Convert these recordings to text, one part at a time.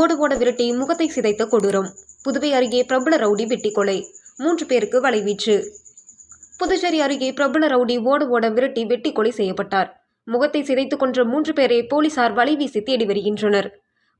ஓடு ஓட விரட்டி முகத்தை சிதைத்த கொடூரம். புதுவை அருகே பிரபல ரவுடி வெட்டி கொலை. மூன்று பேருக்கு வலைவீச்சு புதுச்சேரி அருகே பிரபல ரவுடி ஓடு ஓட விரட்டி வெட்டி கொலை செய்யப்பட்டார். முகத்தை சிதைத்துக் கொன்ற மூன்று பேரை போலீசார் வலைவீசி தேடி வருகின்றனர்.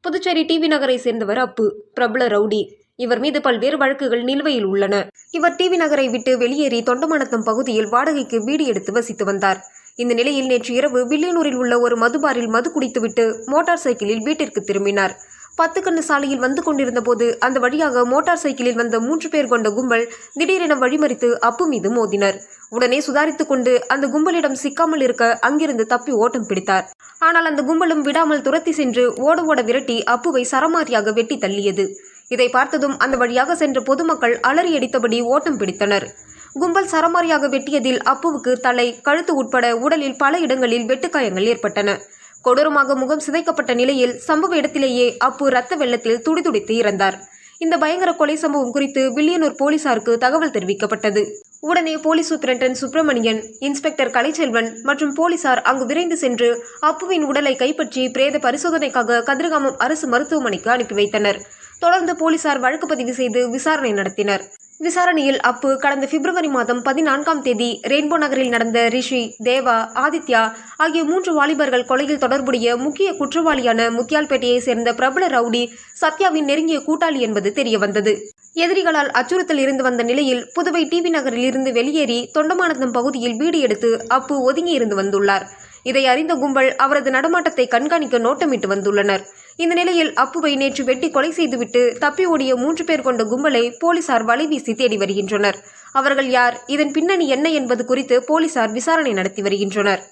புதுச்சேரி டிவி நகரை சேர்ந்தவர் அப்பு பிரபல ரவுடி. இவர் மீது பல்வேறு வழக்குகள் நிலுவையில் உள்ளன. இவர் டிவி நகரை விட்டு வெளியேறி தொண்டமானத்தம் பகுதியில் வாடகைக்கு வீடு எடுத்து வசித்து வந்தார். இந்த நிலையில் நேற்று இரவு வில்லியனூரில் உள்ள ஒரு மதுபாரில் மது குடித்துவிட்டு மோட்டார் சைக்கிளில் வீட்டிற்கு திரும்பினார். பத்துக்கண்ணு சாலையில் வந்து கொண்டிருந்த போது அந்த வழியாக மோட்டார் சைக்கிளில் வந்த மூன்று பேர் கொண்ட கும்பல் திடீரென வழிமறித்து அப்பு மீது மோதினர். உடனே சுதாரித்துக் கொண்டு அந்த கும்பலிடம் சிக்காமல் இருக்க அங்கிருந்து தப்பி ஓட்டம் பிடித்தார். ஆனால் அந்த கும்பலும் விடாமல் துரத்தி சென்று ஓட ஓட விரட்டி அப்புவை சரமாரியாக வெட்டி தள்ளியது. இதை பார்த்ததும் அந்த வழியாக சென்ற பொதுமக்கள் அலறி அடித்தபடி ஓட்டம் பிடித்தனர். கும்பல் சரமாரியாக வெட்டியதில் அப்புவுக்கு தலை கழுத்து உட்பட உடலில் பல இடங்களில் வெட்டுக்காயங்கள் ஏற்பட்டன. கொடூரமாக முகம் சிதைக்கப்பட்ட நிலையில் சம்பவ இடத்திலேயே அப்பு ரத்த வெள்ளத்தில் துடிதுடித்து இறந்தார். இந்த பயங்கர கொலை சம்பவம் குறித்து வில்லியனூர் போலீசாருக்கு தகவல் தெரிவிக்கப்பட்டது. உடனே police superintendent Subramanian inspector Kalaiselvan மற்றும் போலீசார் அங்கு விரைந்து சென்று அப்புவின் உடலை கைப்பற்றி பிரேத பரிசோதனைக்காக கதிர்காமம் அரசு மருத்துவமனைக்கு அனுப்பி வைத்தனர். தொடர்ந்து போலீசார் வழக்கு பதிவு செய்து விசாரணை நடத்தினர். விசாரணையில் அப்பு கடந்த பிப்ரவரி மாதம் பதினான்காம் தேதி ரெயின்போ நகரில் நடந்த ரிஷி தேவா ஆதித்யா ஆகிய மூன்று வாலிபர்கள் கொலையில் தொடர்புடைய முக்கிய குற்றவாளியான முத்தியால்பேட்டையை சேர்ந்த பிரபல ரவுடி சத்யாவின் நெருங்கிய கூட்டாளி என்பது தெரியவந்தது. எதிரிகளால் அச்சுறுத்தல் இருந்து வந்த நிலையில் புதுவை டிவி நகரில் இருந்து வெளியேறி தொண்டமானந்தம் பகுதியில் வீடு எடுத்து அப்பு ஒதுங்கி இருந்து வந்துள்ளார். இதை அறிந்த கும்பல் அவரது நடமாட்டத்தை கண்காணிக்க நோட்டமிட்டு வந்துள்ளனர். இந்த நிலையில் அப்புவை நேற்று வெட்டி கொலை செய்துவிட்டு தப்பி ஓடிய மூன்று பேர் கொண்ட கும்பலை போலீசார் வலைவீசி தேடி வருகின்றனர். அவர்கள் யார்? இதன் பின்னணி என்ன என்பது குறித்து போலீசார் விசாரணை நடத்தி வருகின்றனர்.